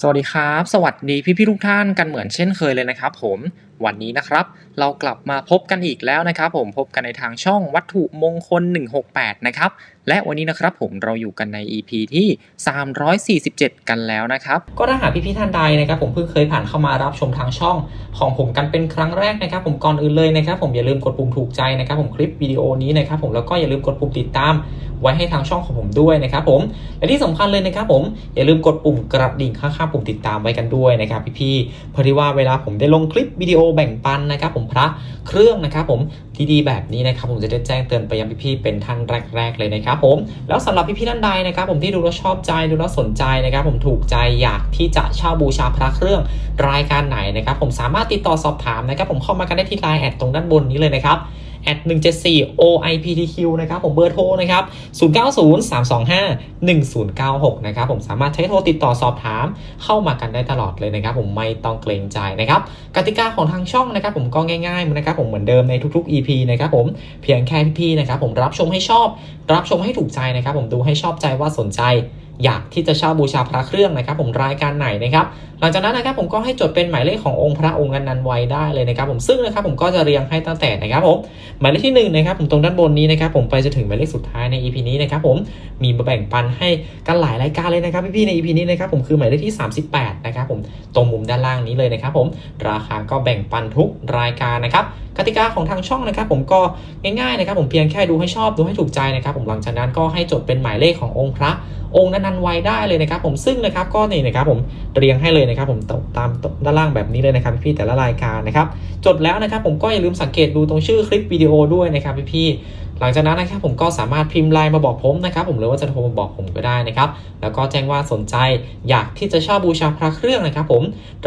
สวัสดีครับ สวัสดีพี่พี่ทุกท่านกันเหมือนเช่นเคยเลยนะครับผมวันนี้นะครับ เรากลับมาพบกันอีกแล้วนะครับ ผมพบกันในทางช่องวัตถุมงคล 168 นะครับ และวันนี้นะครับผมเราอยู่กันใน EP ที่ 347 กันแล้วนะครับ ก็ถ้าหากพี่ๆท่านใดนะครับ ผมเพิ่งเคยผ่านเข้ามารับชมทางช่องของผมกันเป็นครั้งแรกนะครับ ผมก่อนอื่นเลยนะครับ ผมอย่าลืมกดปุ่มถูกใจนะครับ ผมคลิปวิดีโอนี้นะครับ ผมแล้วก็อย่าลืมกดปุ่มติดตามไว้ให้ทางช่องของผมด้วยนะครับผมและที่สำคัญเลยนะครับผมอย่าลืมกดปุ่มกระดิ่งข้างๆปุ่มติดตามไว้กันด้วยนะครับพี่ๆเพราะที่ว่าเวลาผมได้ลงคลิปวิดีโอแบ่งปันนะครับผมพระเครื่องนะครับผมดีๆแบบนี้นะครับผมจะได้แจ้งเตือนไปยังพี่ๆเป็นท่านแรก ๆ เลยนะครับผมแล้วสำหรับพี่ๆท่านใดนะครับผมที่ดูแล้วชอบใจดูแล้วสนใจนะครับผมถูกใจอยากที่จะเช่าบูชาพระเครื่องรายการไหนนะครับผมสามารถติดต่อสอบถามนะครับผมเข้ามากันได้ที่ไลน์แอดตรงด้านบนนี้เลยนะครับ แอด174 OIPTQ นะครับผมเบอร์โทรนะครับ 0903251096 นะครับผมสามารถใช้โทรติดต่อสอบถามเข้ามากันได้ตลอดเลยนะครับผมไม่ต้องเกรงใจนะครับกติกาของทางช่องนะครับผมก็ง่ายๆนะครับผมเหมือนเดิมในทุกๆ EP นะครับผมเพียงแค่พี่ๆนะครับผมรับชมให้ชอบ รับชมให้ถูกใจนะครับผมดูให้ชอบใจว่าสนใจ อยากที่จะเช่าบูชาพระเครื่องนะครับผมรายการไหนนะครับหลังจากนั้นนะครับผมก็ให้จดเป็นหมายเลขขององค์พระองค์นั้นๆไว้ได้เลยนะครับผมซึ่งนะครับผมก็จะเรียงให้ตั้งแต่นะครับผมหมายเลขที่หนึ่งนะครับผมตรงด้านบนนี้นะครับผมไปจะถึงหมายเลขสุดท้ายใน EP นี้นะครับผมมีมาแบ่งปันให้กันหลายรายการเลยนะครับพี่ๆใน EP นี้นะครับผมคือหมายเลขที่ 38นะครับผมตรงมุมด้านล่างนี้เลยนะครับผมราคาก็แบ่งปันทุกรายการนะครับกติกาของทางช่องนะครับผมก็ง่ายๆนะครับผมเพียงแค่ดูให้ชอบดูให้ถูกใจนะครับผมหลังจากนั้นก็ให้จดเป็นหมายเลขขององค์พระองค์นั้นๆไวได้เลยนะครับผมซึ่งนะครับก็นี่นะครับผมเรียงให้เลยนะครับผมตตามด้านล่างแบบนี้เลยนะครับพี่แต่ละรายการนะครับจดแล้วนะครับผมก็อย่าลืมสังเกตดูตรงชื่อคลิปวิดีโอด้วยนะครับพี่หลังจากนั้นนะครับผมก็สามารถพิมพ์ไลน์มาบอกผมนะครับผมหรือว่าจะโทรมาบอกผมก็ได้นะครับแล้วก็แจ้งว่าสนใจอยากที่จะเช่าบูชาพระเครื่องนะครับผม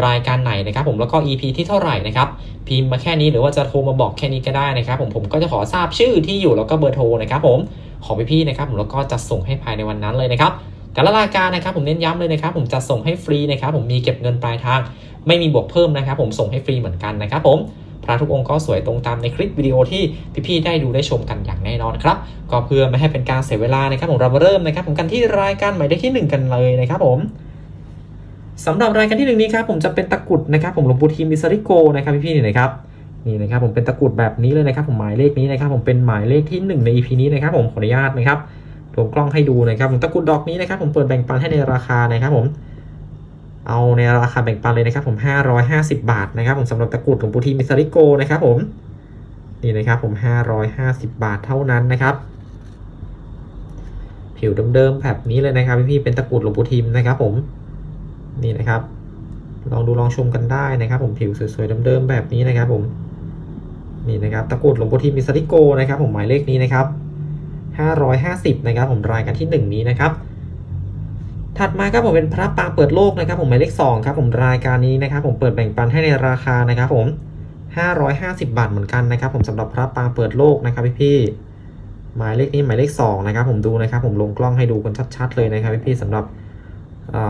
รายการไหนนะครับผมแล้วก็ EP ที่เท่าไหร่นะครับพิมพ์มาแค่นี้หรือว่าจะโทรมาบอกแค่นี้ก็ได้นะครับผมผมก็จะขอทราบชื่อที่อยู่แล้วก็เบอร์โทรนะครับผมของพี่ๆนะครับผมแล้วก็จะส่งให้ภายในวันนั้นเลยนะครับ แต่ละรายการนะครับผมเน้นย้ำเลยนะครับ ผมจะส่งให้ฟรีนะครับผมมีเก็บเงินปลายทาง ไม่มีบวกเพิ่มนะครับ ผมส่งให้ฟรีเหมือนกันนะครับผมพระทุกองค์ก็สวยตรงตามในคลิปวิดีโอที่พี่ๆได้ดูได้ชมกันอย่างแน่นอนครับก็เพื่อไม่ให้เป็นการเสียเวลานะครับผมเรามาเริ่มนะครับ ผมกันที่รายการหมายเลขที่หนึ่งกันเลยนะครับผมสำหรับรายการที่หนึ่งนี้ครับผมจะเป็นตะกรุดนะครับ ผมหลวงปู่ทีมมิสริโกนะครับพี่ๆนี่นะครับนี่นะครับผมเป็นตะกรุดแบบนี้เลยนะครับ ผมหมายเลขนี้นะครับ ผมเป็นหมายเลขที่หนึ่งใน EP นี้นะครับ ผมขออนุญาตนะครับ วมกล้องให้ดูนะครับผมตะกรุดดอกนี้นะครับผมเปิดแบ่งปันให้ในราคานะครับผมเอาในราคาแบ่งปันเลยนะครับผม 550 บาทนะครับผมสำหรับตะกรุดหลวงปู่ทีมิสริโกนะครับผมนี่นะครับผม 550 บาทเท่านั้นนะครับ ผิวเดิมๆแบบนี้เลยนะครับพี่ๆเป็นตะกรุดหลวงปู่ทิมนะครับผมนี่นะครับ ลองดูลองชมกันได้นะครับ ผมผิวสวยๆเดิมๆแบบนี้นะครับผมนี่นะครับตะกรุดหลวงปู่ทิมมิสริโกนะครับ ผมหมายเลขนี้นะครับ 550 นะครับผมรายการที่ 1 นี้นะครับ ถัดมาครับผมเป็นพระปางเปิดโลกนะครับผมหมายเลข2ครับผมรายการนี้นะครับผมเปิดแบ่งปันให้ในราคานะครับผม 550 บาทเหมือนกันนะครับผมสำหรับพระปางเปิดโลกนะครับพี่ๆหมายเลขนี้หมายเลข2นะครับผมดูนะครับผมลงกล้องให้ดูกันชัด ๆ เลยนะครับพี่ๆสำหรับ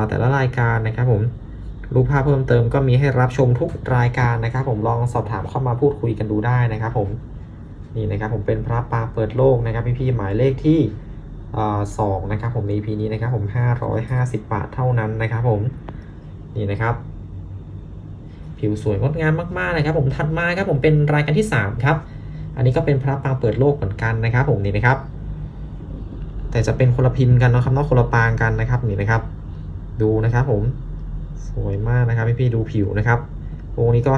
แต่ละรายการนะครับผมรูปภาพเพิ่มเติมก็มีให้รับชมทุกรายการนะครับ ผมลองสอบถามเข้ามาพูดคุยกันดูได้นะครับผม นี่นะครับผมเป็นพระปาเปิดโลกนะครับพี่ๆหมายเลขที่สองนะครับผมใน EP นี้นะครับผม 550 บาทเท่านั้นนะครับผมนี่นะครับ ผิวสวยงดงามมากๆนะครับ ผมถัดมาครับผมเป็นรายการที่ 3 ครับ อันนี้ก็เป็นพระปางเปิดโลกเหมือนกันนะครับ ผมนี่นะครับ แต่จะเป็นคนละพิมพ์กันนะครับนอกคนละปางกันนะครับนี่นะครับ ดูนะครับผมสวยมากนะครับพี่ๆดูผิวนะครับ องค์นี้ก็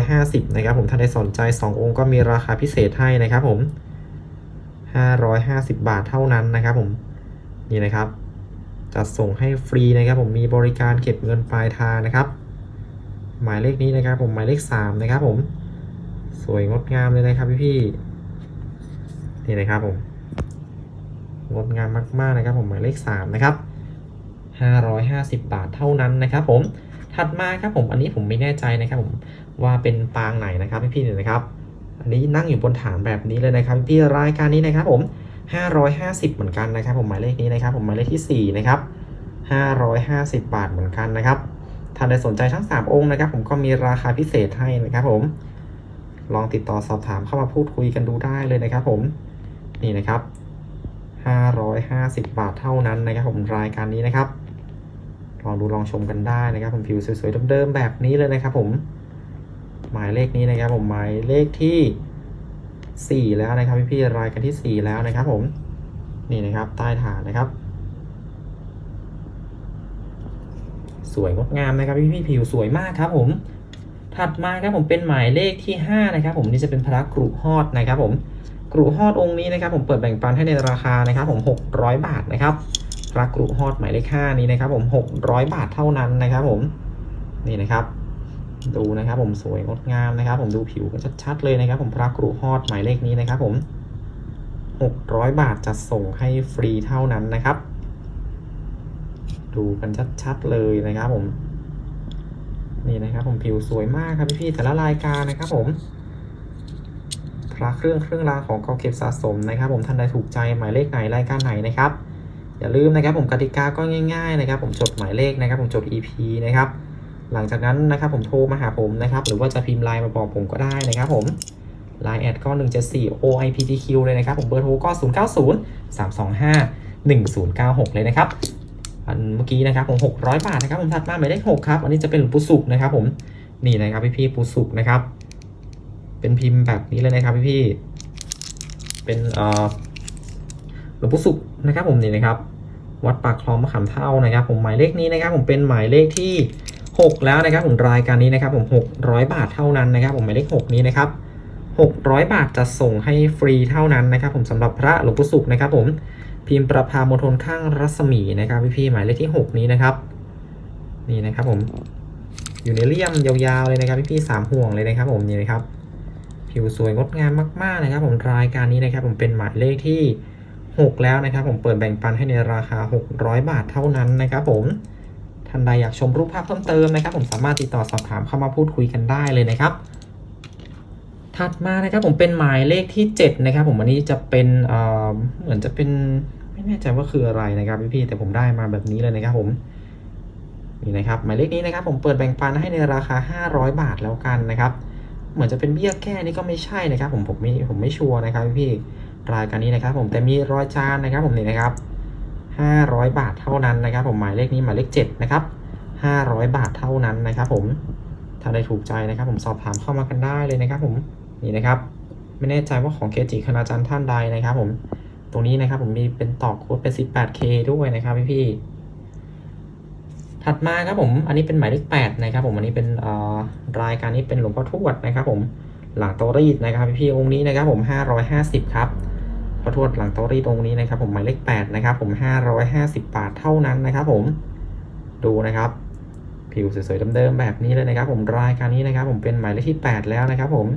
550 นะครับผม ถ้าได้สนใจ 2 องค์ก็มีราคาพิเศษให้นะครับผม 550 บาทเท่านั้นนะครับผม นี่นะครับ จัดส่งให้ฟรีนะครับผม มีบริการเก็บเงินปลายทางนะครับ หมายเลขนี้นะครับผม หมายเลข 3 นะครับผม สวยงดงามเลยนะครับพี่ๆนี่นะครับผม งดงามมากๆนะครับผม หมายเลข 3 นะครับ 550 บาทเท่านั้นนะครับผม ถัดมาครับผมอันนี้ผมไม่แน่ใจนะครับผมว่าเป็นปางไหนนะครับพี่ๆเนี่ยนะครับ อันนี้นั่งอยู่บนฐานแบบนี้เลยนะครับพี่รายการนี้นะครับผม 550 เหมือนกันนะครับ ผมหมายเลขนี้นะครับ ผมหมายเลขที่ 4 นะครับ 550 บาทเหมือนกันนะครับท่านใดสนใจทั้ง 3 องค์นะครับ ผมก็มีราคาพิเศษให้นะครับ ผม ลองติดต่อสอบถามเข้ามาพูดคุยกันดูได้เลยนะครับ ผมนี่นะครับ 550 บาทเท่านั้นนะครับ ผมรายการนี้นะครับ ลองดูลองชมกันได้นะครับผมผิวสวยๆเดิมๆแบบนี้เลยนะครับผมหมายเลขนี้นะครับผมหมายเลขที่ 4 แล้วนะครับพี่ๆรายกันที่ 4 แล้วนะครับผมนี่นะครับใต้ฐานนะครับ สวยงดงามนะครับพี่ๆผิวสวยมากครับผม ถัดมาครับผมเป็นหมายเลขที่ 5 นะครับ ผมนี่จะเป็นพระกรุฮอดนะครับ ผมกรุฮอดองค์นี้นะครับ ผมเปิดแบ่งปันให้ในราคานะครับ ผม 600 บาทนะครับ ระกรุฮอดหมายเลข5นี้นะครับผม600บาทเท่านั้นนะครับผมนี่นะครับ ดูนะครับผมสวยงดงามนะครับ ผมดูผิวกันชัดๆเลยนะครับ ผมพระกรุฮอดหมายเลขนี้นะครับ ผม600บาทจะส่งให้ฟรีเท่านั้นนะครับ ดูกันชัดๆเลยนะครับผมนี่นะครับ ผมผิวสวยมากครับพี่ๆแต่ละรายการนะครับผมพระเครื่องเครื่องรางของเก่าเก็บสะสมนะครับ ผมท่านใดถูกใจหมายเลขไหนรายการไหนนะครับ อย่าลืมนะครับผมกติกาก็ง่ายๆนะครับ ผมจดหมายเลขนะครับ ผมจด EP นะครับ หลังจากนั้นนะครับผมโทรมาหาผมนะครับ หรือว่าจะพิมพ์ไลน์มาบอกผมก็ได้นะครับ ผมไลน์แอดก็174 OIPTQ เลยนะครับ ผมเบอร์โทรก็ 090 325 1096 เลยนะครับ อันเมื่อกี้นะครับผม 600 บาทนะครับผมถัดมาหมายเลข6ครับ อันนี้จะเป็นหลวงปู่สุกนะครับผมนี่นะครับพี่ๆปู่สุกนะครับ เป็นพิมพ์แบบนี้เลยนะครับพี่ๆเป็นเอ่อหลวงปู่สุกนะครับผมนี่นะครับ วัดปากคลองมะขามเท่านะครับ ผมหมายเลขนี้นะครับผมเป็นหมายเลขที่ 6 แล้วนะครับ ผมรายการนี้นะครับผม 600 บาทเท่านั้นนะครับ ผมหมายเลข 6 นี้นะครับ 600 บาทจะส่งให้ฟรีเท่านั้นนะครับ ผมสำหรับพระหลวงปู่สุกนะครับผมพิมพ์ประพามณฑลข้างรัศมีนะครับพี่พี่ๆหมายเลขที่ 6 นี้นะครับ นี่นะครับผมอยู่ในเลี่ยมยาวๆเลยนะครับพี่พี่ๆสามห่วงเลยนะครับ ผมนี่นะครับผิวสวยงดงามมากๆนะครับ ผมรายการนี้นะครับ ผมเป็นหมายเลขที่ 6 แล้วนะครับ ผมเปิดแบ่งปันให้ในราคา 600 บาทเท่านั้นนะครับผมท่านใดอยากชมรูปภาพเพิ่มเติมนะครับ ผมสามารถติดต่อสอบถามเข้ามาพูดคุยกันได้เลยนะครับ ถัดมานะครับผมเป็นหมายเลขที่ 7 นะครับ ผมอันนี้จะเป็นเอ่อเหมือนจะเป็นไม่แน่ใจว่าคืออะไรนะครับพี่ๆแต่ผมได้มาแบบนี้เลยนะครับ ผมนี่นะครับหมายเลขนี้นะครับ ผมเปิดแบ่งปันให้ในราคา 500 บาทแล้วกันนะครับ เหมือนจะเป็นเบี้ยแก้นี่ก็ไม่ใช่นะครับ ผมผมไม่ผมไม่ชัวร์นะครับพี่ๆ รายการนี้นะครับ ผมแต่มีรอยจานนะครับผมนี่นะครับ 500 บาทเท่านั้นนะครับ ผมหมายเลขนี้หมายเลข7นะครับ500 บาทเท่านั้นนะครับ ผมถ้าได้ถูกใจนะครับ ผมสอบถามเข้ามากันได้เลยนะครับ ผมนี่นะครับ ไม่แน่ใจว่าของเคจิคณาจารย์ท่านใดนะครับ ผมตรงนี้นะครับ ผมมีเป็นต่อโค้ดเป็น 18K ด้วยนะครับพี่ๆถัดมาครับผม อันนี้เป็นหมายเลข8นะครับ ผมอันนี้เป็นเอ่อรายการนี้เป็นหลวงพ่อทวดนะครับ ผมหลังโตรีดนะครับพี่ๆองค์นี้นะครับ ผม 550 ครับ ขอโทษหลังเตอรี่ตรงนี้นะครับ ผมหมายเลข8นะครับ ผม 550 บาทเท่านั้นนะครับ ผมดูนะครับ ผิวสวยๆเดิมๆแบบนี้เลยนะครับ ผมรายการนี้นะครับ ผมเป็นหมายเลขที่ 8 แล้วนะครับ ผม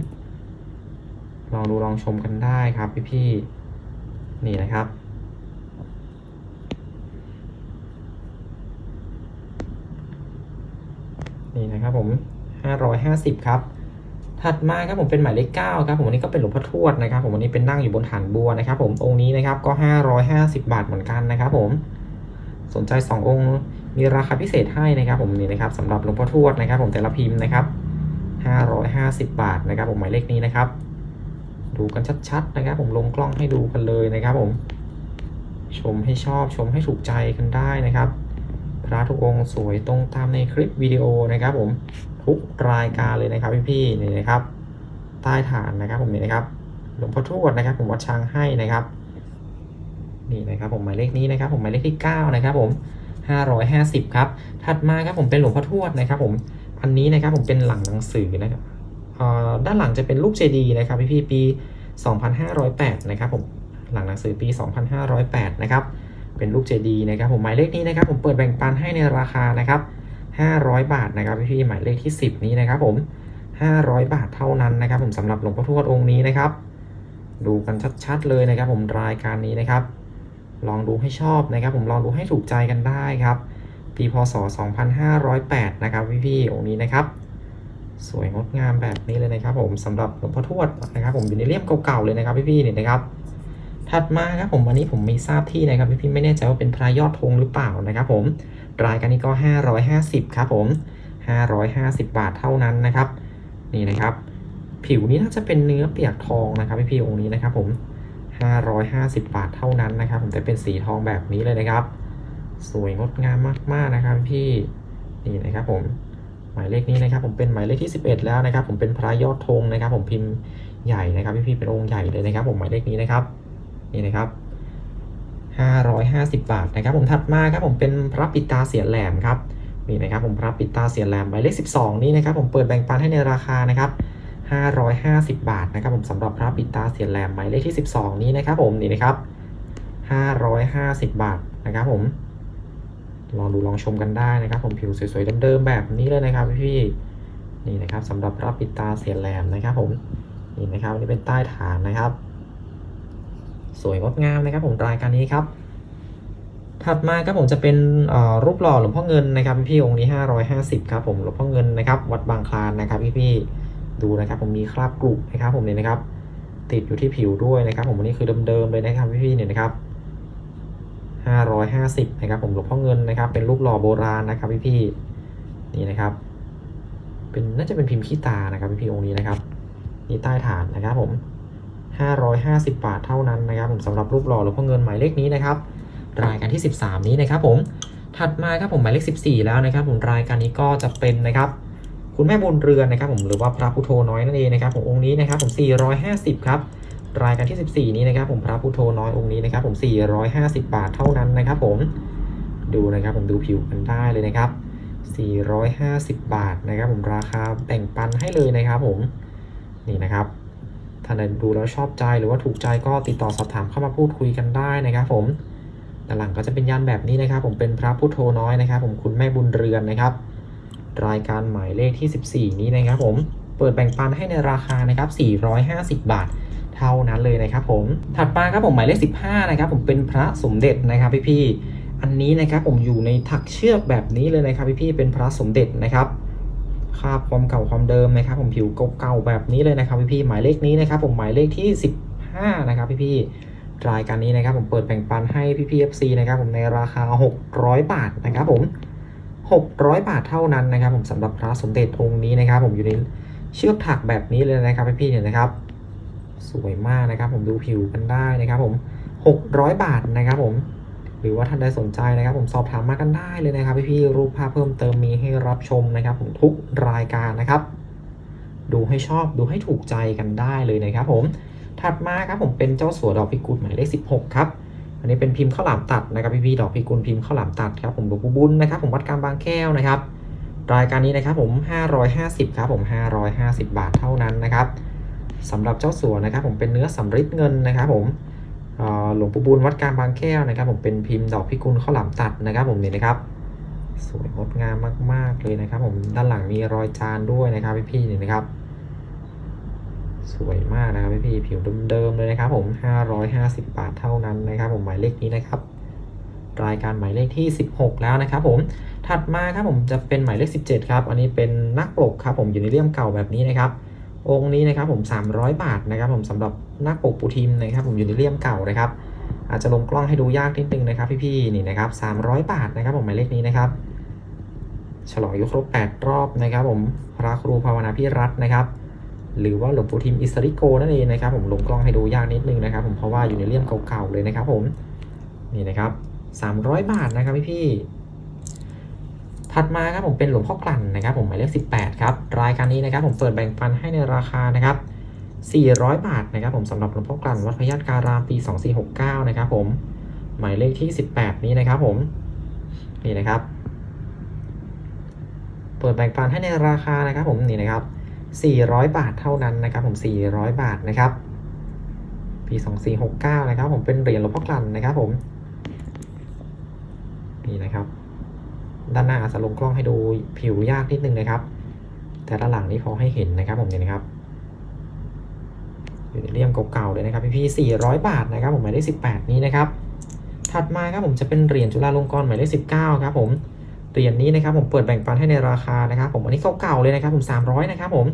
ลองดูลองชมกันได้ครับพี่ๆนี่นะครับนี่นะครับผม 550 ครับ ถัดมาครับผมเป็นหมายเลข9ครับผมอันนี้ก็เป็นหลวงพ่อทวดนะครับผมอันนี้เป็นนั่งอยู่บนฐานบัวนะครับผมองค์นี้นะครับก็ 550 บาทเหมือนกันนะครับผมสนใจ 2 องค์มีราคาพิเศษให้นะครับผมนี่นะครับสำหรับหลวงพ่อทวดนะครับ ผมแต่ละพิมพ์นะครับ550 บาทนะครับ ผมหมายเลขนี้นะครับ ดูกันชัดๆนะครับ ผมลงกล้องให้ดูกันเลยนะครับ ผม ชมให้ชอบชมให้ถูกใจกันได้นะครับ พระทุกองค์สวยตรงตามในคลิปวิดีโอนะครับผม ทุกรายการเลยนะครับพี่ๆนี่นะครับ ใต้ฐานนะครับผมนี่นะครับหลวงพ่อทวดนะครับ ผมวัดช้างให้นะครับนี่นะครับผมหมายเลขนี้นะครับ ผมหมายเลขที่ 9 นะครับ ผม 550 ครับ ถัดมาครับผมเป็นหลวงพ่อทวดนะครับ ผมอันนี้นะครับผมเป็นหลังหนังสือนะครับอ่อด้านหลังจะเป็นรูปเจดีย์นะครับพี่ๆปี 2508 นะครับผมหลังหนังสือปี 2508 นะครับเป็นรูปเจดีย์นะครับ ผมหมายเลขนี้นะครับ ผมเปิดแบ่งปันให้ในราคานะครับ 500 บาทนะครับพี่หมายเลขที่ 10 นี้นะครับผม 500 บาทเท่านั้นนะครับ ผมสำหรับหลวงพ่อทวดองค์นี้นะครับ ดูกันชัดๆเลยนะครับ ผมรายการนี้นะครับ ลองดูให้ชอบนะครับ ผมลองดูให้ถูกใจกันได้ครับ ปีพศ 2508 นะครับพี่ๆองค์นี้นะครับ สวยงดงามแบบนี้เลยนะครับ ผมสำหรับหลวงพ่อทวดนะครับ ผมอยู่ในเลี่ยมเก่าๆเลยนะครับพี่ๆเนี่ยนะครับ ถัดมาครับผมอันนี้ผมไม่ทราบที่นะครับพี่ๆไม่แน่ใจว่าเป็นพระยอดธงหรือเปล่านะครับ ผม รายการนี้ก็ 550 ครับผม 550 บาทเท่านั้นนะครับ นี่นะครับ ผิวนี้น่าจะเป็นเนื้อเปียกทองนะครับพี่ๆองค์นี้นะครับผม 550 บาทเท่านั้นนะครับ ผมแต่เป็นสีทองแบบนี้เลยนะครับ สวยงดงามมากๆนะครับพี่ นี่นะครับผม หมายเลขนี้นะครับ ผมเป็นหมายเลขที่ 11 แล้วนะครับ ผมเป็นพระยอดธงนะครับ ผมพิมพ์ใหญ่นะครับพี่ๆเป็นองค์ใหญ่เลยนะครับ ผมหมายเลขนี้นะครับ นี่นะครับ 550 บาทนะครับผมถัดมาครับผมเป็นพระปิตาเสียแหลมครับนี่นะครับผมพระปิตาเสียแหลมหมายเลข 12 นี้นะครับผมเปิดแบ่งปันให้ในราคานะครับ550 บาทนะครับผมสำหรับพระปิตาเสียแหลมหมายเลขที่ 12 นี้นะครับผมนี่นะครับ550 บาทนะครับผมลองดูลองชมกันได้นะครับ ผมผิวสวยๆเดิมๆแบบนี้เลยนะครับพี่ๆนี่นะครับสำหรับพระปิตาเสียแหลมนะครับผมนี่นะครับนี่เป็นใต้ฐานนะครับ สวยงดงามนะครับผมรายการนี้ครับ ถัดมาครับผมจะเป็นรูปหล่อหลวงพ่อเงินนะครับพี่องค์นี้ 550ครับผมหลวงพ่อเงินนะครับ วัดบางคลานนะครับพี่ๆดูนะครับผมมีคราบกรุนะครับผมเนี่ยนะครับ ติดอยู่ที่ผิวด้วยนะครับผมอันนี้คือเดิมๆเลยนะครับพี่ๆเนี่ยนะครับ550นะครับผมหลวงพ่อเงินนะครับ เป็นรูปหล่อโบราณนะครับพี่ๆนี่นะครับ เป็นน่าจะเป็นพิมพ์ขี้ตานะครับพี่ๆองค์นี้นะครับนี่ใต้ฐานนะครับผม 550 บาทเท่านั้นนะครับผมสำหรับรูปหล่อหลวงพ่อเงินหมายเลขนี้นะครับรายการที่ 13 นี้นะครับผมถัดมาครับผมหมายเลข 14 แล้วนะครับ ผมรายการนี้ก็จะเป็นนะครับ คุณแม่บุญเรือนนะครับ ผมหรือว่าพระพุทโธน้อยนั่นเองนะครับผมองค์นี้นะครับผม 450 ครับรายการที่ 14 นี้นะครับ ผมพระพุทโธน้อยองค์นี้นะครับ ผม 450 บาทเท่านั้นนะครับ ผมดูนะครับ ผมดูผิวกันได้เลยนะครับ 450 บาทนะครับ ผมราคาแบ่งปันให้เลยนะครับ ผมนี่นะครับ ท่านใดดูแล้วชอบใจหรือว่าถูกใจก็ติดต่อสอบถามเข้ามาพูดคุยกันได้นะครับผมด้านหลังก็จะเป็นยันแบบนี้นะครับ ผมเป็นพระพุทโธน้อยนะครับ ผมคุณแม่บุญเรือนนะครับ รายการหมายเลขที่ 14 นี้นะครับ ผมเปิดแบ่งปันให้ในราคานะครับ 450 บาทเท่านั้นเลยนะครับผม ถัดมาครับผมหมายเลข 15 นะครับ ผมเป็นพระสมเด็จนะครับพี่ๆ อันนี้นะครับผมอยู่ในถักเชือกแบบนี้เลยนะครับพี่ๆ เป็นพระสมเด็จนะครับ คราบความเก่าความเดิมนะครับ ผมผิวเก่าๆแบบนี้เลยนะครับพี่ๆหมายเลขนี้นะครับ ผมหมายเลขที่ 15 นะครับพี่ๆรายการนี้นะครับ ผมเปิดแบ่งปันให้พี่ๆ FC นะครับ ผมในราคา 600 บาทนะครับ ผม 600 บาทเท่านั้นนะครับ ผมสำหรับพระสมเด็จองค์นี้นะครับ ผมอยู่ในเชือกถักแบบนี้เลยนะครับพี่ๆเนี่ยนะครับ สวยมากนะครับ ผมดูผิวกันได้นะครับ ผม 600 บาทนะครับ ผม หรือว่าท่านใดสนใจนะครับผมสอบถามมากันได้เลยนะครับพี่ๆรูปภาพเพิ่มเติมมีให้รับชมนะครับ ผมทุกรายการนะครับ ดูให้ชอบดูให้ถูกใจกันได้เลยนะครับ ผมถัดมาครับผมเป็นเจ้าสัวดอกพิกุลหมายเลข16 ครับอันนี้เป็นพิมพ์ข้าวหลามตัดนะครับพี่ๆดอกพิกุลพิมพ์ข้าวหลามตัดครับผมหลวงปู่บุญนะครับ ผมวัดกลางบางแก้วนะครับ รายการนี้นะครับผม 550ครับผม 550 บาทเท่านั้นนะครับสำหรับเจ้าสัวนะครับ ผมเป็นเนื้อสำริดเงินนะครับ ผม หลวงปู่บุญวัดกลางบางแก้วนะครับ ผมเป็นพิมพ์ดอกพิกุลข้าวหลามตัดนะครับ ผมนี่นะครับ สวยงดงามมาก ๆเลยนะครับ ผมด้านหลังมีรอยจานด้วยนะครับพี่ๆนี่นะครับ สวยมากนะครับพี่ๆผิวเดิมๆเลยนะครับ ผม550 บาทเท่านั้นนะครับ ผมหมายเลขนี้นะครับ รายการหมายเลขที่ 16 แล้วนะครับ ผมถัดมาครับผมจะเป็นหมายเลข 17 ครับ อันนี้เป็นนักปกครับ ผมอยู่ในเลี่ยมเก่าแบบนี้นะครับ องค์นี้นะครับผม 300 บาทนะครับผมสำหรับนักปกปูทิมนะครับผมอยู่ในเลี่ยมเก่านะครับ อาจจะลงกล้องให้ดูยากนิดนึงนะครับ พี่ๆนี่นะครับ300 บาทนะครับผมหมายเลขนี้นะครับ ฉลองยุครบ 8 รอบนะครับผมพระครูภาวนาพิรัตน์นะครับหรือว่าหลวงปู่ทิมอิสริโกนั่นเองนะครับผมลงกล้องให้ดูยากนิดนึงนะครับ ผมเพราะว่าอยู่ในเลี่ยมเก่าๆเลยนะครับผมนี่นะครับ 300 บาทนะครับพี่ๆ ถัดมาครับผมเป็นหลวงพ่อกลั่นนะครับผมหมายเลข 18 ครับ รายการนี้นะครับผมเปิดแบ่งปันให้ในราคานะครับ 400 บาทนะครับผมสำหรับหลวงพ่อกลั่นวัดพยัคฆ์การามปี 2469 นะครับผมหมายเลขที่ 18 นี้นะครับผมนี่นะครับ เปิดแบ่งปันให้ในราคานะครับผมนี่นะครับ 400 บาทเท่านั้นนะครับผม 400 บาทนะครับปี 2469 นะครับผมเป็นเหรียญหลวงพ่อกลั่นนะครับผมนี่นะครับ ด้านหน้าอาจจะลงกล้องให้ดูผิวยากนิดนึงนะครับ แต่ด้านหลังนี้พอให้เห็นนะครับผมเนี่ยนะครับอยู่ในเลี่ยมเก่าๆเลยนะครับพี่ๆ400 บาทนะครับผมหมายเลข18 นี้นะครับ ถัดมาครับผมจะเป็นเหรียญจุฬาลงกรณ์หมายเลข19ครับผมเหรียญนี้นะครับผมเปิดแบ่งปันให้ในราคานะครับ ผมอันนี้เก่าๆเลยนะครับผม300นะครับผม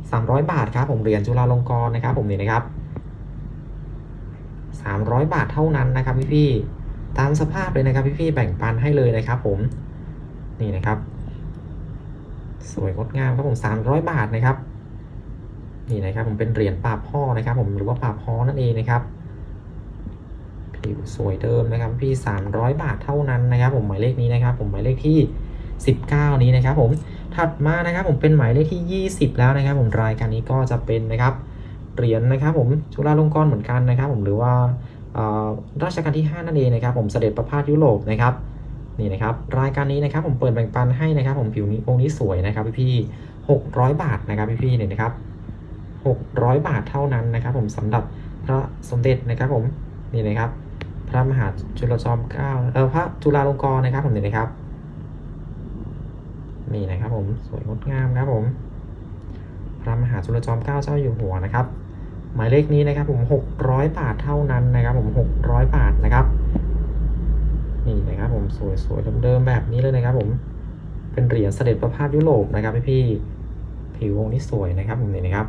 300 บาทครับผมเหรียญจุฬาลงกรณ์นะครับ ผมนี่นะครับ 300 บาทเท่านั้นนะครับพี่ๆตามสภาพเลยนะครับพี่ๆแบ่งปันให้เลยนะครับ ผม นี่นะครับ สวยงดงามครับผม300 บาทนะครับ นี่นะครับผมเป็นเหรียญปราบพ่อนะครับ ผมหรือว่าปราบพ่อนั่นเองนะครับผิวสวยเดิมนะครับพี่ 300 บาทเท่านั้นนะครับ ผมหมายเลขนี้นะครับ ผมหมายเลขที่ 19 นี้นะครับ ผมถัดมานะครับ ผมเป็นหมายเลขที่ 20 แล้วนะครับ ผมรายการนี้ก็จะเป็นนะครับเหรียญนะครับ ผมจุฬาลงกรณ์เหมือนกันนะครับ ผมหรือว่ารัชกาลที่ 5 นั่นเองนะครับ ผมเสด็จประพาสยุโรปนะครับ นี่นะครับรายการนี้นะครับผมเปิดแบ่งปันให้นะครับ ผมผิวนี้องค์นี้สวยนะครับพี่พี่600บาทนะครับพี่พี่เนี่ยนะครับ600บาทเท่านั้นนะครับ ผมสำหรับพระสมเด็จนะครับผมนี่นะครับ พระมหาจุลจอมเกล้าเออพระจุฬาลงกรณ์นะครับ ผมนี่นะครับ นี่นะครับ ผมสวยงดงามครับผม พระมหาจุลจอมเกล้าเจ้าอยู่หัวนะครับ หมายเลขนี้นะครับ ผม600บาทเท่านั้นนะครับ ผม600บาทนะครับ นี่นะครับผมสวยๆเดิมๆแบบนี้เลยนะครับผมเป็นเหรียญเสด็จประพาสยุโรปนะครับพี่ๆผิวองนี้สวยนะครับผมนี่นะครับ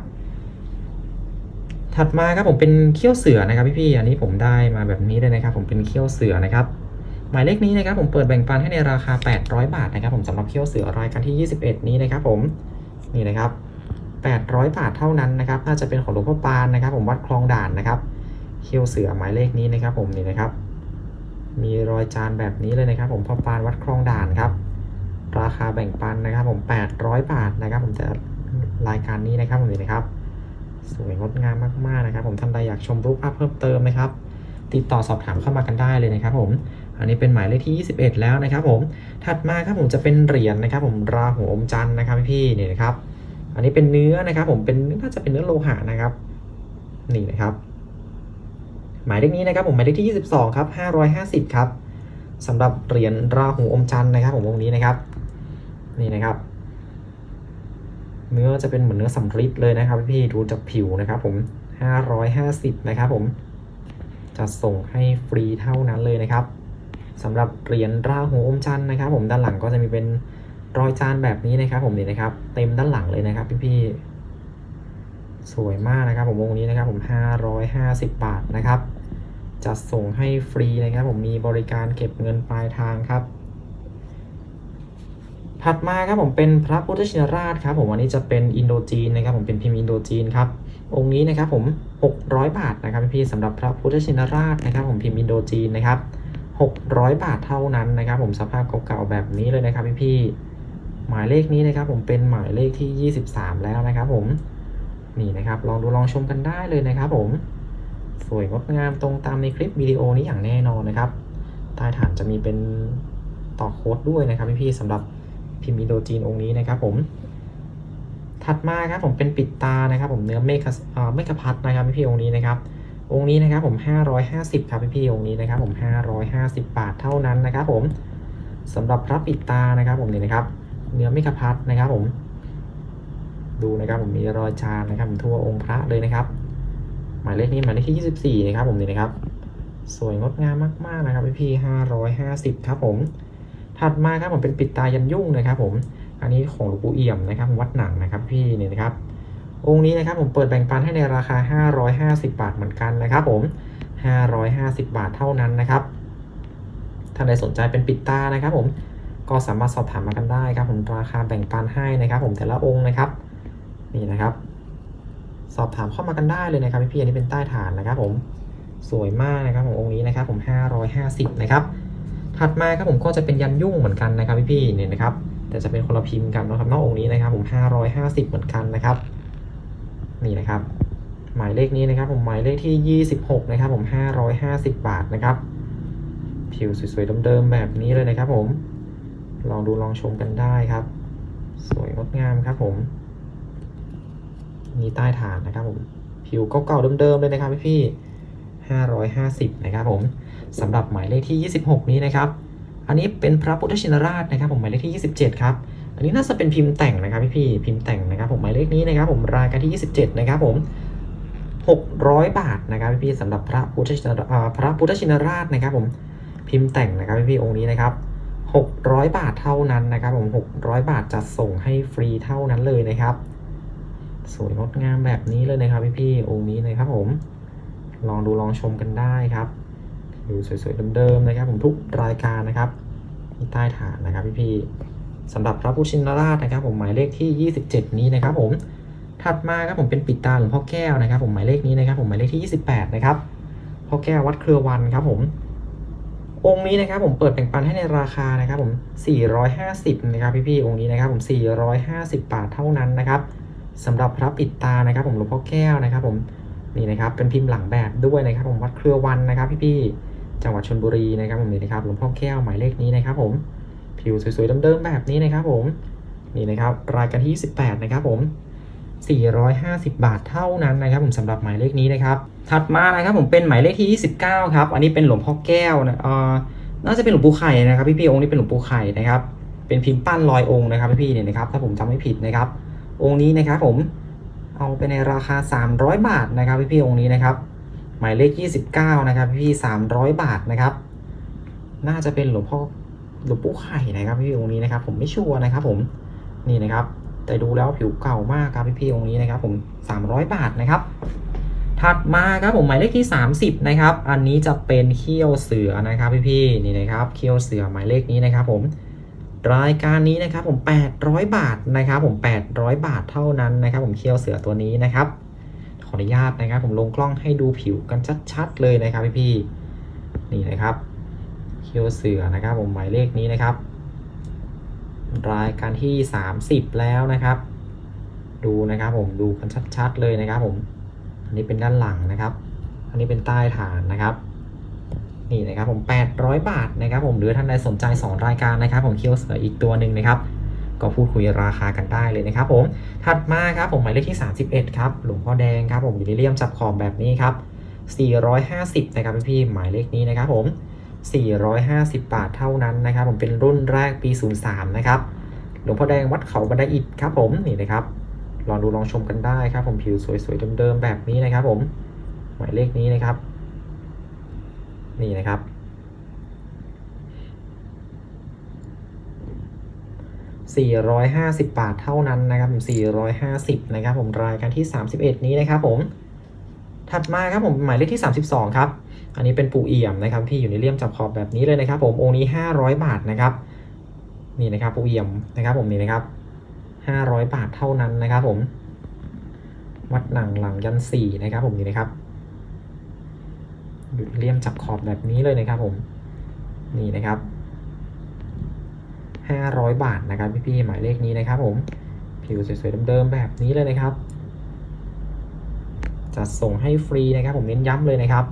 ถัดมาครับผมเป็นเขี้ยวเสือนะครับพี่ๆอันนี้ผมได้มาแบบนี้เลยนะครับ ผมเป็นเขี้ยวเสือนะครับ หมายเลขนี้นะครับผมเปิดแบ่งปันให้ในราคา 800 บาทนะครับ ผมสำหรับเขี้ยวเสือรายการที่ 21 นี้นะครับ ผมนี่นะครับ 800 บาทเท่านั้นนะครับ น่าจะเป็นของหลวงพ่อปานนะครับ ผมวัดคลองด่านนะครับ เขี้ยวเสือหมายเลขนี้นะครับ ผมนี่นะครับ มีรอยจานแบบนี้เลยนะครับ ผมพอปานวัดคลองด่านครับ ราคาแบ่งปันนะครับ ผม 800 บาทนะครับ ผมแต่รายการนี้นะครับผมนี่นะครับ สวยงดงามมากๆนะครับ ผมท่านใดอยากชมรูปภาพเพิ่มเติมนะครับ ติดต่อสอบถามเข้ามากันได้เลยนะครับ ผมอันนี้เป็นหมายเลขที่ 21 แล้วนะครับ ผม ถัดมาครับผมจะเป็นเหรียญนะครับ ผมราหูอมจันนะครับพี่นี่นะครับ อันนี้เป็นเนื้อนะครับ ผมเป็นน่าจะเป็นเนื้อโลหะนะครับ นี่นะครับ หมายเลขนี้นะครับผมหมายเลขที่ 22ครับ550ครับสำหรับเหรียญราหูอมจันทร์นะครับผมวงนี้นะครับ นี่นะครับ เนื้อจะเป็นเหมือนเนื้อสำริดเลยนะครับ พี่ดูจากผิวนะครับผม550นะครับผมจะส่งให้ฟรีเท่านั้นเลยนะครับสำหรับเหรียญราหูอมจันทร์นะครับ ผมด้านหลังก็จะมีเป็นรอยจานแบบนี้นะครับ ผมนี่นะครับ เต็มด้านหลังเลยนะครับ พี่ๆสวยมากนะครับ ผมวงนี้นะครับ ผม550 บาทนะครับ จะส่งให้ฟรีนะครับ ผมมีบริการเก็บเงินปลายทางครับ ถัดมาครับผมเป็นพระพุทธชินราชครับ ผมอันนี้จะเป็นอินโดจีนนะครับ ผมเป็นพิมพ์อินโดจีนครับองค์นี้นะครับผม600 บาทนะครับพี่ๆสำหรับพระพุทธชินราชนะครับ ผมพิมพ์อินโดจีนนะครับ600 บาทเท่านั้นนะครับ ผมสภาพเก่าๆแบบนี้เลยนะครับพี่ๆหมายเลขนี้นะครับ ผมเป็นหมายเลขที่ 23 แล้วนะครับ ผมนี่นะครับ ลองดูลองชมกันได้เลยนะครับ ผม สวยงดงามตรงตามในคลิปวิดีโอนี้อย่างแน่นอนนะครับ ใต้ฐานจะมีเป็นต่อโค้ดด้วยนะครับพี่ๆสำหรับพิมพ์อินโดจีนองค์นี้นะครับผมถัดมาครับผมเป็นปิดตานะครับผมเนื้อเมฆเอ่อเมฆพัดนะครับพี่ๆองค์นี้นะครับองค์นี้นะครับผม 550 ครับพี่ๆองค์นี้นะครับผม 550 บาทเท่านั้นนะครับผมสำหรับพระปิดตานะครับผมนี่นะครับ เนื้อเมฆพัดนะครับผม ดูนะครับผมมีรอยจานนะครับทั่วองค์พระเลยนะครับ หมายเลขนี้หมายเลขที่ 24 นะครับผมนี่นะครับ สวยงดงามมากๆนะครับพี่ๆ550ครับผม ถัดมาครับผมเป็นปิดตายันยุ่งนะครับผม อันนี้ของหลวงปู่เอี่ยมนะครับ วัดหนังนะครับพี่นี่นะครับ องค์นี้นะครับผมเปิดแบ่งปันให้ในราคา 550 บาทเหมือนกันนะครับผม 550 บาทเท่านั้นนะครับ ท่านใดสนใจเป็นปิดตานะครับผม ก็สามารถสอบถามมากันได้ครับผม ราคาแบ่งปันให้นะครับ ผมแต่ละองค์นะครับ นี่นะครับ สอบถามเข้ามากันได้เลยนะครับพี่ๆอันนี้เป็นใต้ฐานนะครับ ผมสวยมากนะครับขององค์นี้นะครับ ผม550นะครับถัดมาครับผมก็จะเป็นยันยุ่งเหมือนกันนะครับพี่ๆเนี่ยนะครับ แต่จะเป็นคนละพิมพ์กันนะครับนอกองค์นี้นะครับ ผม550เหมือนกันนะครับ นี่นะครับ หมายเลขนี้นะครับ ผมหมายเลขที่ 26นะครับ ผม550 บาทนะครับผิวสวยๆเดิมๆแบบนี้เลยนะครับ ผม ลองดูลองชมกันได้ครับ สวยงดงามครับผม มีใต้ฐานนะครับผมผิวเก่าๆเดิมๆเลยนะครับพี่ๆ550 นะครับผมสำหรับหมายเลขที่ 26 นี้นะครับ อันนี้เป็นพระพุทธชินราชนะครับ ผมหมายเลขที่ 27 ครับ อันนี้น่าจะเป็นพิมพ์แต่งนะครับพี่ๆพิมพ์แต่งนะครับ ผมหมายเลขนี้นะครับ ผมรายการที่ 27 นะครับผม600 บาทนะครับพี่ๆสำหรับพระพุทธชินราอ่าพระพุทธชินราชนะครับ ผมพิมพ์แต่งนะครับพี่ๆองค์นี้นะครับ600 บาทเท่านั้นนะครับ ผม 600 บาทจะส่งให้ฟรีเท่านั้นเลยนะครับ สวยงดงามแบบนี้เลยนะครับพี่ๆองค์นี้นะครับผม ลองดูลองชมกันได้ครับดูสวยๆเดิมๆนะครับผมทุกรายการนะครับที่ใต้ฐานนะครับพี่ๆสำหรับพระพุชินราชนะครับ ผมหมายเลขที่ 27 นี้นะครับ ผมถัดมาครับผมเป็นปิดตาหลวงพ่อแก้วนะครับ ผมหมายเลขนี้นะครับ ผมหมายเลขที่ 28 นะครับพ่อแก้ววัดเครือวันครับ ผมองค์นี้นะครับผมเปิดแบ่งปันให้ในราคานะครับผม 450 นะครับพี่ๆองค์นี้นะครับผม 450 บาทเท่านั้นนะครับ สำหรับพระปิดตานะครับ ผมหลวงพ่อแก้วนะครับ ผมนี่นะครับเป็นพิมพ์หลังแบบด้วยนะครับ ผมวัดเครือวันนะครับ พี่ๆจังหวัดชลบุรีนะครับผมนี่นะครับหลวงพ่อแก้วหมายเลขนี้นะครับ ผมผิวสวยๆเดิมๆแบบนี้นะครับ ผมนี่นะครับรายการที่ 18 นะครับ ผม 450 บาทเท่านั้นนะครับ ผมสำหรับหมายเลขนี้นะครับ ถัดมานะครับ ผมเป็นหมายเลขที่ 29 ครับ อันนี้เป็นหลวงพ่อแก้วนะเออน่าจะเป็นหลวงปู่ไข่นะครับ พี่ๆองค์นี้เป็นหลวงปู่ไข่นะครับ เป็นพิมพ์ปั้นลอยองค์นะครับพี่ๆเนี่ยนะครับ ถ้าผมจำไม่ผิดนะครับ องค์นี้นะครับผมเอาไปในราคา 300 บาทนะครับพี่ๆองค์นี้นะครับ หมายเลข 29 นะครับพี่พี่ๆ300 บาทนะครับ น่าจะเป็นหลวงพ่อหลวงปู่ไข่นะครับพี่ๆองค์นี้นะครับ ผมไม่ชัวร์นะครับ ผมนี่นะครับ แต่ดูแล้วผิวเก่ามากครับพี่ๆองค์นี้นะครับ ผม 300 บาทนะครับ ถัดมาครับผมหมายเลขที่ 30 นะครับ อันนี้จะเป็นเขี้ยวเสือนะครับพี่ๆนี่นะครับ เขี้ยวเสือหมายเลขนี้นะครับ ผม รายการนี้นะครับผม 800 บาทนะครับผม 800 บาทเท่านั้นนะครับ ผมเขี้ยวเสือตัวนี้นะครับ ขออนุญาตนะครับ ผมลงกล้องให้ดูผิวกันชัดๆเลยนะครับพี่ๆนี่นะครับเขี้ยวเสือนะครับ ผมหมายเลขนี้นะครับ รายการที่ 30 แล้วนะครับ ดูนะครับ ผมดูกันชัดๆเลยนะครับ ผม อันนี้เป็นด้านหลังนะครับ อันนี้เป็นใต้ฐานนะครับ นี่นะครับผม 800 บาทนะครับผมหรือท่านใดสนใจ 2 รายการนะครับ ผมเคียวเสืออีกตัวหนึ่งนะครับ ก็พูดคุยราคากันได้เลยนะครับผมถัดมาครับผมหมายเลขที่ 31 ครับหลวงพ่อแดงครับผมอยู่ในเลี่ยมจับขอบแบบนี้ครับ450 นะครับพี่ๆหมายเลขนี้นะครับผม 450 บาทเท่านั้นนะครับ ผมเป็นรุ่นแรกปี 03 นะครับ หลวงพ่อแดงวัดเขาบันไดอิฐครับผมนี่นะครับลองดูลองชมกันได้ครับ ผมผิวสวยๆเดิมๆแบบนี้นะครับ ผมหมายเลขนี้นะครับ นี่นะครับ 450 บาทเท่านั้นนะครับผม450 นะครับผมรายการที่ 31 นี้นะครับผม ถัดมาครับผมหมายเลขที่ 32 ครับ อันนี้เป็นปูเอี่ยมนะครับที่อยู่ในเลี่ยมจับขอบแบบนี้เลยนะครับ ผมองค์นี้ 500 บาทนะครับ นี่นะครับปูเอี่ยมนะครับ ผมนี่นะครับ 500 บาทเท่านั้นนะครับ ผมวัดหนังหลังยันสี่นะครับ ผมนี่นะครับ เลี่ยมจับขอบแบบนี้เลยนะครับผมนี่นะครับ 500 บาทนะครับพี่ๆหมายเลขนี้นะครับผมผิวสวยๆเดิมๆแบบนี้เลยนะครับจะส่งให้ฟรีนะครับผมเน้นย้ำเลยนะครับ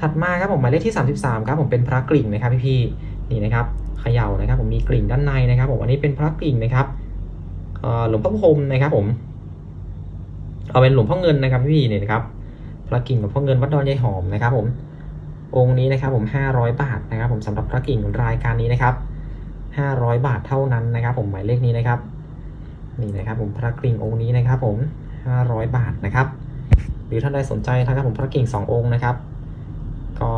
ถัดมาครับผมหมายเลขที่ 33ครับผมเป็นพระกริ่งนะครับพี่ๆนี่นะครับเขย่านะครับ ผมมีกริ่งด้านในนะครับผมอันนี้เป็นพระกริ่งนะครับหลวงพ่อพรมนะครับผมเอาเป็นหลวงพ่อเงินนะครับพี่ๆนี่นะครับ พระกิ่งหลวงพ่อเงินวัดดอนยายหอมนะครับผมองค์นี้นะครับผม 500 บาทนะครับ ผมสำหรับพระกิ่งรายการนี้นะครับ 500 บาทเท่านั้นนะครับ ผมหมายเลขนี้นะครับนี่นะครับผมพระกิ่งองค์นี้นะครับ ผม 500 บาทนะครับ หรือท่านใดสนใจนะครับผมพระกิ่ง 2 องค์นะครับ ก็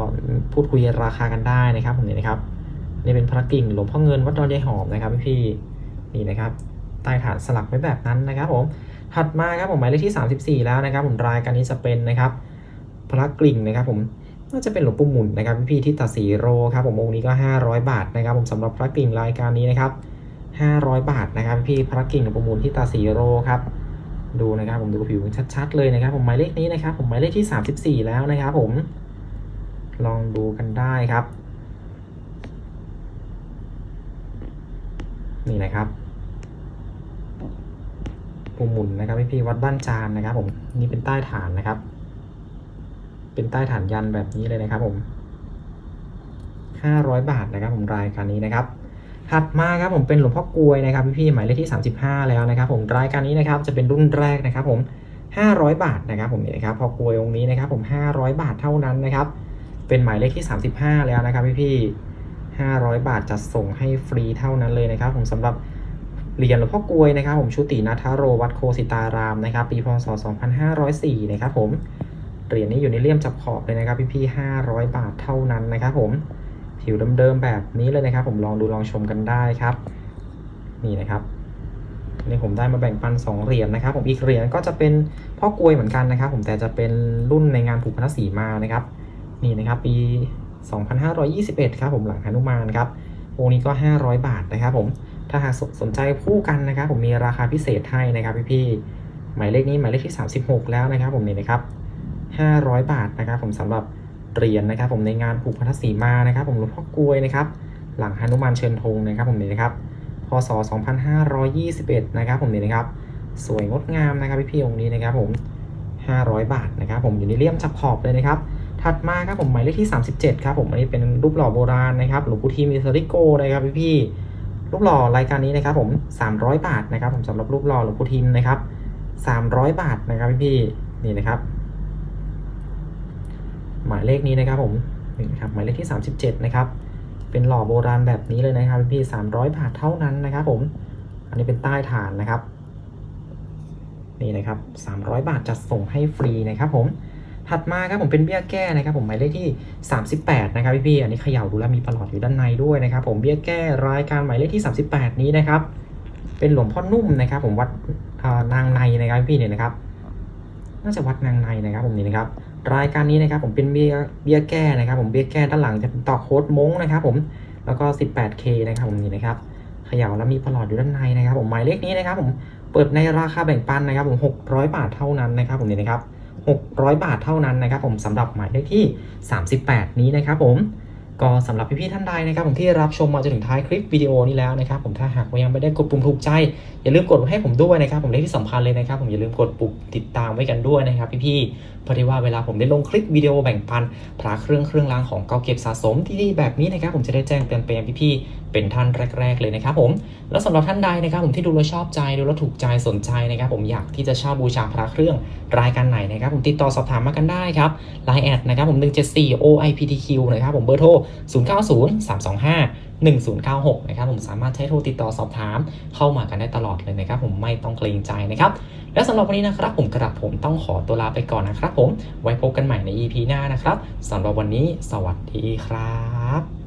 พูดคุยราคากันได้นะครับ ผมนี่นะครับนี่เป็นพระกิ่งหลวงพ่อเงินวัดดอนยายหอมนะครับพี่นี่นะครับใต้ฐานสลักไว้แบบนั้นนะครับ ผม ถัดมาครับผมหมายเลขที่ 34 แล้วนะครับ ผมรายการนี้จะเป็นนะครับพระกลิ่งนะครับ ผมน่าจะเป็นหลวงปู่หมุนนะครับพี่ที่ตัดสีโรครับผมองค์นี้ก็ 500 บาทนะครับ ผมสำหรับพระกลิ่งรายการนี้นะครับ 500 บาทนะครับพี่พระกลิ่งหลวงปู่หมุนที่ตัดสีโรครับดูนะครับผมดูผิวชัดๆเลยนะครับ ผมหมายเลขนี้นะครับ ผมหมายเลขที่ 34 แล้วนะครับ ผมลองดูกันได้ครับ นี่นะครับ ปูหมุนนะครับพี่พี่วัดบ้านจานนะครับ ผมนี่เป็นใต้ฐานนะครับ เป็นใต้ฐานยันแบบนี้เลยนะครับ ผม500 บาทนะครับ ผมรายการนี้นะครับถัดมาครับผมเป็นหลวงพ่อกลวยนะครับพี่พี่ๆหมายเลขที่ 35 แล้วนะครับ ผมรายการนี้นะครับจะเป็นรุ่นแรกนะครับ ผม 500 บาทนะครับผมนี่นะครับพอกลวยองค์นี้นะครับ ผม 500 บาทเท่านั้นนะครับ เป็นหมายเลขที่ 35 แล้วนะครับพี่พี่ๆ500 บาทจะส่งให้ฟรีเท่านั้นเลยนะครับ ผมสำหรับ เหรียญหลวงพ่อกลวยนะครับผมชุตินาทาโรวัดโคสิตารามนะครับปีพศ 2504 นะครับผมเหรียญนี้อยู่ในเลี่ยมจับขอบเลยนะครับพี่ๆ500 บาทเท่านั้นนะครับผมผิวเดิมๆแบบนี้เลยนะครับ ผมลองดูลองชมกันได้ครับ นี่นะครับนี่ผมได้มาแบ่งปัน 2 เหรียญนะครับ ผมอีกเหรียญก็จะเป็นพ่อกลวยเหมือนกันนะครับ ผมแต่จะเป็นรุ่นในงานผูกพันธสีมานะครับ นี่นะครับปี 2521 ครับผมหลังหนุมานครับองค์นี้ก็ 500 บาทนะครับ ผม ถ้าหากสนใจคู่กันนะครับ ผมมีราคาพิเศษให้นะครับพี่ๆหมายเลขนี้หมายเลขที่ 36 แล้วนะครับ ผมนี่นะครับ 500 บาทนะครับ ผมสำหรับเหรียญนะครับ ผมในงานผูกพัทธสีมานะครับ ผมหลวงพ่อกลวยนะครับ หลังหนุมานเชิญธงนะครับ ผมนี่นะครับพศ 2521 นะครับ ผมนี่นะครับ สวยงดงามนะครับพี่ๆองค์นี้นะครับ ผม 500 บาทนะครับ ผมอยู่ในเลี่ยมจับขอบเลยนะครับถัดมาครับผมหมายเลขที่ 37 ครับผมอันนี้เป็นรูปหล่อโบราณนะครับหลวงปู่ทีมิสริโกนะครับพี่ๆ รูปหล่อรายการนี้นะครับผม 300 บาทนะครับ ผมสำหรับรูปหล่อหลวงปู่ทิมนะครับ 300 บาทนะครับพี่ๆนี่นะครับหมายเลขนี้นะครับผมนี่นะครับหมายเลขที่ 37 นะครับ เป็นหล่อโบราณแบบนี้เลยนะครับพี่ๆ300บาทเท่านั้นนะครับผม อันนี้เป็นใต้ฐานนะครับ นี่นะครับ 300 บาทจัดส่งให้ฟรีนะครับผม ถัดมาครับผมเป็นเบี้ยแก้นะครับผมหมายเลขที่ 38 นะครับพี่พี่ๆอันนี้เขย่าดูแล้วมีประหลอดอยู่ด้านในด้วยนะครับผมเบี้ยแก้รายการหมายเลขที่ 38 นี้นะครับ เป็นหลวงพ่อนุ่มนะครับผมวัดนางในนะครับพี่เนี่ยนะครับน่าจะวัดนางในนะครับผมนี่นะครับ รายการนี้นะครับผมเป็นเบี้ยเบี้ยแก้นะครับ ผมเบี้ยแก้ด้านหลังจะเป็นต่อโค้ดมงนะครับผมแล้วก็ 18K นะครับผมนี่นะครับเขย่าแล้วมีประหลอดอยู่ด้านในนะครับ ผมหมายเลขนี้นะครับ ผมเปิดในราคาแบ่งปันนะครับ ผม 600 บาทเท่านั้นนะครับ ผมนี่นะครับ 600 บาทเท่านั้นนะครับผมสำหรับหมายเลขที่ 38 นี้นะครับผมก็สำหรับพี่ๆท่านใดนะครับผมที่รับชมมาจนถึงท้ายคลิปวิดีโอนี้แล้วนะครับผมถ้าหากว่ายังไม่ได้กดปุ่มถูกใจ อย่าลืมกดให้ผมด้วยนะครับผมเลขที่สำคัญเลยนะครับผมอย่าลืมกดปุ่มติดตามไว้กันด้วยนะครับพี่ๆเพราะที่ว่าเวลาผมได้ลงคลิปวิดีโอแบ่งปันพระเครื่องเครื่องรางของเก่าเก็บสะสมที่ดีแบบนี้นะครับผมจะได้แจ้งเตือนไปยังพี่ๆเป็นท่านแรก ๆ เลยนะครับผมแล้วสำหรับท่านใดนะครับผมที่ดูแล้วชอบใจดูแล้วถูกใจสนใจนะครับผมอยากที่จะเช่าบูชาพระเครื่องรายการไหนนะครับผมติดต่อสอบถามมากันได้ครับ Line แอดนะครับผม174 OIPTQ นะครับผมเบอร์โทร 090 325 1096 นะครับผมสามารถใช้โทรติดต่อสอบถามเข้ามากันได้ตลอดเลยนะครับผมไม่ต้องเกรงใจนะครับ และสำหรับวันนี้นะครับผมกระผมต้องขอตัวลาไปก่อนนะครับผมไว้พบกันใหม่ใน EP หน้านะครับสำหรับวันนี้สวัสดีครับ